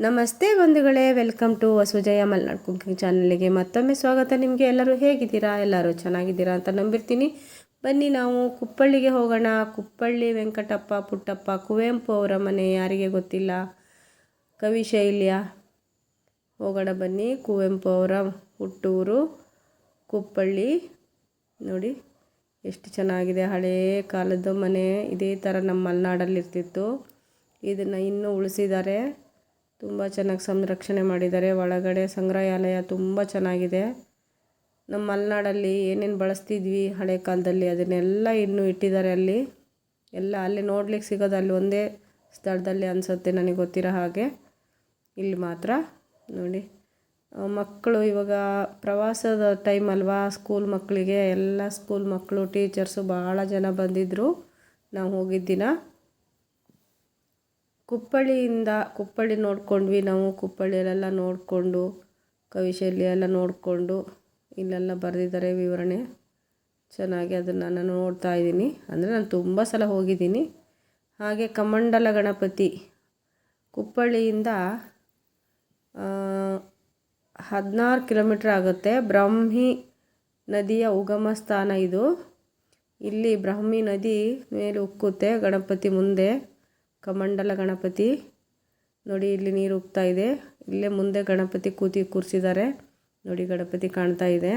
ನಮಸ್ತೆ ಬಂಧುಗಳೇ, welcome to Vasujaya Malnad cooking ಚಾನಲ್ಗೆ ಮತ್ತೊಮ್ಮೆ ಸ್ವಾಗತ. ನಿಮಗೆ ಎಲ್ಲರೂ ಹೇಗಿದ್ದೀರಾ? ಎಲ್ಲರೂ ಚೆನ್ನಾಗಿದ್ದೀರಾ ಅಂತ ನಂಬಿರ್ತೀನಿ. ಬನ್ನಿ ನಾವು ಕುಪ್ಪಳ್ಳಿಗೆ ಹೋಗೋಣ. ಕುಪ್ಪಳ್ಳಿ ವೆಂಕಟಪ್ಪ, ಪುಟ್ಟಪ್ಪ, ಕುವೆಂಪು ಅವರ ಮನೆ ಯಾರಿಗೆ ಗೊತ್ತಿಲ್ಲ? ಕವಿ ಶೈಲಿಯ ಹೋಗೋಣ ಬನ್ನಿ. ಕುವೆಂಪು ಅವರ ಹುಟ್ಟೂರು ಕುಪ್ಪಳ್ಳಿ. ನೋಡಿ, ಎಷ್ಟು ಚೆನ್ನಾಗಿದೆ. ಹಳೇ ಕಾಲದ ಮನೆ. ಇದೇ ಥರ ನಮ್ಮ ಮಲೆನಾಡಲ್ಲಿರ್ತಿತ್ತು. ಇದನ್ನು ಇನ್ನೂ ಉಳಿಸಿದ್ದಾರೆ. ತುಂಬ ಚೆನ್ನಾಗಿ ಸಂರಕ್ಷಣೆ ಮಾಡಿದ್ದಾರೆ. ಒಳಗಡೆ ಸಂಗ್ರಹಾಲಯ ತುಂಬ ಚೆನ್ನಾಗಿದೆ. ನಮ್ಮ ಮಲೆನಾಡಲ್ಲಿ ಏನೇನು ಬಳಸ್ತಿದ್ವಿ ಹಳೆ ಕಾಲದಲ್ಲಿ ಅದನ್ನೆಲ್ಲ ಇನ್ನೂ ಇಟ್ಟಿದ್ದಾರೆ ಅಲ್ಲಿ. ಎಲ್ಲ ಅಲ್ಲಿ ನೋಡ್ಲಿಕ್ಕೆ ಸಿಗೋದು ಅಲ್ಲಿ ಒಂದೇ ಸ್ಥಳದಲ್ಲಿ ಅನಿಸುತ್ತೆ ನನಗೆ ಗೊತ್ತಿರೋ ಹಾಗೆ. ಇಲ್ಲಿ ಮಾತ್ರ ನೋಡಿ. ಮಕ್ಕಳು ಇವಾಗ ಪ್ರವಾಸದ ಟೈಮ್ ಅಲ್ವಾ? ಸ್ಕೂಲ್ ಮಕ್ಕಳಿಗೆ ಎಲ್ಲ ಸ್ಕೂಲ್ ಮಕ್ಕಳು, ಟೀಚರ್ಸು ಭಾಳ ಜನ ಬಂದಿದ್ದರು ನಾವು ಹೋಗಿದ್ದಿನ. ಕುಪ್ಪಳ್ಳಿಯಿಂದ ಕುಪ್ಪಳ್ಳಿ ನೋಡ್ಕೊಂಡ್ವಿ ನಾವು, ಕುಪ್ಪಳಿಯಲ್ಲೆಲ್ಲ ನೋಡಿಕೊಂಡು ಕವಿಶೈಲಿ ಎಲ್ಲ ನೋಡಿಕೊಂಡು ಇಲ್ಲೆಲ್ಲ ಬರೆದಿದ್ದಾರೆ ವಿವರಣೆ. ಚೆನ್ನಾಗಿ ಅದನ್ನು ನಾನು ನೋಡ್ತಾ ಇದ್ದೀನಿ. ಅಂದರೆ ನಾನು ತುಂಬ ಸಲ ಹೋಗಿದ್ದೀನಿ. ಹಾಗೆ ಕಮಂಡಲ ಗಣಪತಿ ಕುಪ್ಪಳ್ಳಿಯಿಂದ ಹದಿನಾರು ಕಿಲೋಮೀಟ್ರ್ ಆಗುತ್ತೆ. ಬ್ರಹ್ಮಿ ನದಿಯ ಉಗಮ ಸ್ಥಾನ ಇದು. ಇಲ್ಲಿ ಬ್ರಹ್ಮಿ ನದಿ ಮೇಲೆ ಉಕ್ಕುತ್ತೆ ಗಣಪತಿ ಮುಂದೆ. ಕಮಂಡಲ ಗಣಪತಿ. ನೋಡಿ, ಇಲ್ಲಿ ನೀರು ಉಗ್ತಾ ಇದೆ. ಇಲ್ಲೇ ಮುಂದೆ ಗಣಪತಿ ಕೂತಿ ಕೂರಿಸಿದ್ದಾರೆ. ನೋಡಿ, ಗಣಪತಿ ಕಾಣ್ತಾ ಇದೆ.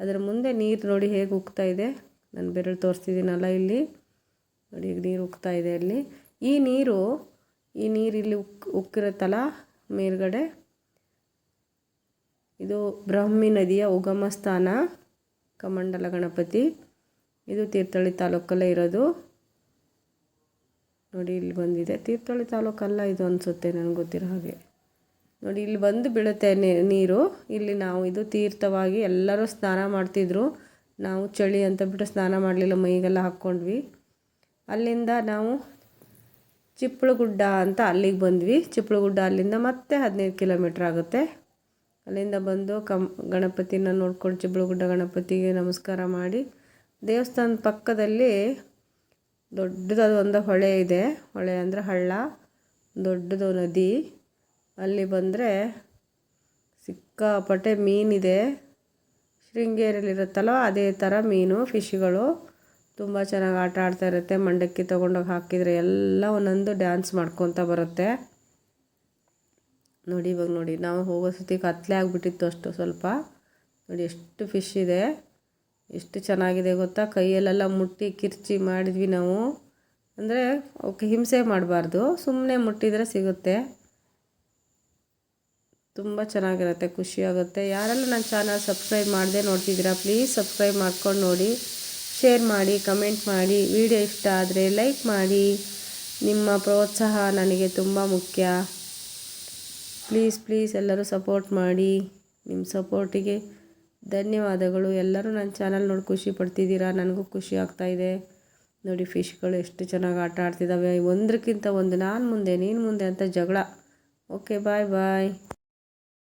ಅದರ ಮುಂದೆ ನೀರು ನೋಡಿ ಹೇಗೆ ಉಕ್ತಾ ಇದೆ. ನಾನು ಬೆರಳು ತೋರಿಸ್ತಿದ್ದೀನಲ್ಲ ಇಲ್ಲಿ. ನೋಡಿ, ಈಗ ನೀರು ಉಕ್ತಾ ಇದೆ ಅಲ್ಲಿ ಈ ನೀರು ಈ ನೀರು ಇಲ್ಲಿ ಉಕ್, ಉಕ್ಕಿರುತ್ತಲ್ಲ ಮೇಲ್ಗಡೆ? ಇದು ಬ್ರಹ್ಮಿ ನದಿಯ ಉಗಮ ಸ್ಥಾನ ಕಮಂಡಲ ಗಣಪತಿ. ಇದು ತೀರ್ಥಹಳ್ಳಿ ತಾಲೂಕಲ್ಲೇ ಇರೋದು. ನೋಡಿ, ಇಲ್ಲಿ ಬಂದಿದೆ. ತೀರ್ಥಹಳ್ಳಿ ತಾಲೂಕಲ್ಲ ಇದು ಅನಿಸುತ್ತೆ ನನಗೆ ಗೊತ್ತಿರೋ ಹಾಗೆ. ನೋಡಿ, ಇಲ್ಲಿ ಬಂದು ಬೀಳುತ್ತೆ ನೀರು. ಇಲ್ಲಿ ನಾವು ಇದು ತೀರ್ಥವಾಗಿ ಎಲ್ಲರೂ ಸ್ನಾನ ಮಾಡ್ತಿದ್ರು. ನಾವು ಚಳಿ ಅಂತ ಬಿಟ್ಟು ಸ್ನಾನ ಮಾಡಲಿಲ್ಲ, ಮೈಗೆಲ್ಲ ಹಾಕ್ಕೊಂಡ್ವಿ. ಅಲ್ಲಿಂದ ನಾವು ಚಿಪ್ಪಳಗುಡ್ಡ ಅಂತ ಅಲ್ಲಿಗೆ ಬಂದ್ವಿ. ಚಿಪ್ಪಳಗುಡ್ಡ ಅಲ್ಲಿಂದ ಮತ್ತೆ ಹದಿನೈದು ಕಿಲೋಮೀಟ್ರ್ ಆಗುತ್ತೆ. ಅಲ್ಲಿಂದ ಬಂದು ಕಮ್, ಗಣಪತಿನ ನೋಡ್ಕೊಂಡು ಚಿಪ್ಪಳುಗುಡ್ಡ ಗಣಪತಿಗೆ ನಮಸ್ಕಾರ ಮಾಡಿ ದೇವಸ್ಥಾನದ ಪಕ್ಕದಲ್ಲಿ ದೊಡ್ಡದಾದ ಒಂದು ಹೊಳೆ ಇದೆ. ಹೊಳೆ ಅಂದರೆ ಹಳ್ಳ, ದೊಡ್ಡದು ನದಿ. ಅಲ್ಲಿ ಬಂದರೆ ಸಿಕ್ಕಾಪಟ್ಟೆ ಮೀನಿದೆ. ಶೃಂಗೇರಿಯಲ್ಲಿರುತ್ತಲ್ಲ ಅದೇ ಥರ ಮೀನು, ಫಿಶ್ಗಳು. ತುಂಬ ಚೆನ್ನಾಗಿ ಆಟ ಆಡ್ತಾ ಇರುತ್ತೆ. ಮಂಡಕ್ಕಿ ತೊಗೊಂಡೋಗಿ ಹಾಕಿದರೆ ಎಲ್ಲ ಒಂದೊಂದು ಡ್ಯಾನ್ಸ್ ಮಾಡ್ಕೊತ ಬರುತ್ತೆ. ನೋಡಿ ಇವಾಗ ನೋಡಿ, ನಾವು ಹೋಗೋ ಸತಿ ಕತ್ತಲೆ ಆಗಿಬಿಟ್ಟಿತ್ತು ಅಷ್ಟು ಸ್ವಲ್ಪ. ನೋಡಿ ಎಷ್ಟು ಫಿಶ್ ಇದೆ. ಎಷ್ಟು ಚೆನ್ನಾಗಿದೆ ಗೊತ್ತಾ? ಕೈಯಲ್ಲೆಲ್ಲ ಮುಟ್ಟಿ ಕಿರ್ಚಿ ಮಾಡಿದ್ವಿ ನಾವು. ಅಂದರೆ ಅವಕ್ಕೆ ಹಿಂಸೆ ಮಾಡಬಾರ್ದು. ಸುಮ್ಮನೆ ಮುಟ್ಟಿದರೆ ಸಿಗುತ್ತೆ. ತುಂಬ ಚೆನ್ನಾಗಿರುತ್ತೆ, ಖುಷಿಯಾಗುತ್ತೆ. ಯಾರೆಲ್ಲ ನನ್ನ ಚಾನಲ್ ಸಬ್ಸ್ಕ್ರೈಬ್ ಮಾಡದೆ ನೋಡ್ತಿದ್ದೀರಾ ಪ್ಲೀಸ್ ಸಬ್ಸ್ಕ್ರೈಬ್ ಮಾಡ್ಕೊಂಡು ನೋಡಿ. ಶೇರ್ ಮಾಡಿ ಕಮೆಂಟ್ ಮಾಡಿ. ವಿಡಿಯೋ ಇಷ್ಟ ಆದರೆ ಲೈಕ್ ಮಾಡಿ. ನಿಮ್ಮ ಪ್ರೋತ್ಸಾಹ ನನಗೆ ತುಂಬ ಮುಖ್ಯ. ಪ್ಲೀಸ್ ಪ್ಲೀಸ್ ಎಲ್ಲರೂ ಸಪೋರ್ಟ್ ಮಾಡಿ. ನಿಮ್ಮ ಸಪೋರ್ಟಿಗೆ ಧನ್ಯವಾದಗಳು. ಎಲ್ಲರೂ ನನ್ನ ಚಾನಲ್ ನೋಡಿ ಖುಷಿ ಪಡ್ತಿದ್ದೀರಾ? ನನಗೂ ಖುಷಿ ಆಗ್ತಾಯಿದೆ ನೋಡಿ ಫಿಶ್ಗಳು ಎಷ್ಟು ಚೆನ್ನಾಗಿ ಆಟ ಆಡ್ತಿದ್ದಾವೆ ಒಂದಕ್ಕಿಂತ ಒಂದು ನಾನು ಮುಂದೆ, ನೀನು ಮುಂದೆ ಅಂತ ಜಗಳ. ಓಕೆ ಬಾಯ್ ಬಾಯ್